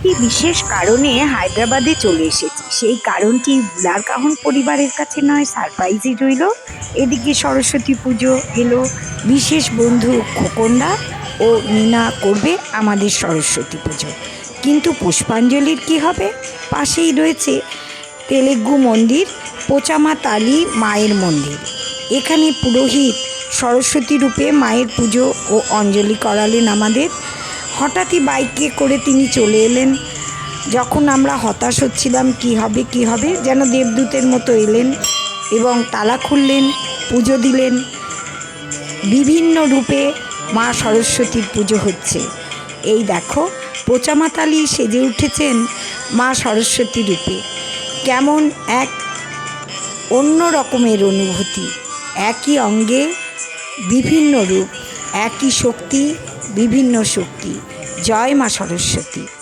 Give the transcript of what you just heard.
একটি বিশেষ কারণে হায়দ্রাবাদে চলে এসেছি। সেই কারণটি কাহন পরিবারের কাছে নয়, সারপ্রাইজই রইল। এদিকে সরস্বতী পুজো এলো, বিশেষ বন্ধু খোকনদা ও নীনা করবে আমাদের সরস্বতী পুজো। কিন্তু পুষ্পাঞ্জলির কি হবে? পাশেই রয়েছে তেলেগু মন্দির পোচামা তালি মায়ের মন্দির। এখানে পুরোহিত সরস্বতী রূপে মায়ের পুজো ও অঞ্জলি করালেন আমাদের হঠাৎই বাইকে করে তিনি চলে এলেন। যখন আমরা হতাশ হচ্ছিলাম, কি হবে কি হবে, যেন দেবদূতের মতো এলেন এবং তালা খুললেন, পুজো দিলেন। বিভিন্ন রূপে মা সরস্বতীর পুজো হচ্ছে। এই দেখো, পোচামাতালি সেজে উঠেছেন মা সরস্বতী রূপে। কেমন এক অন্য রকমের অনুভূতি। একই অঙ্গে বিভিন্ন রূপ, একই শক্তি বিভিন্ন শক্তি। জয় মা সরস্বতী।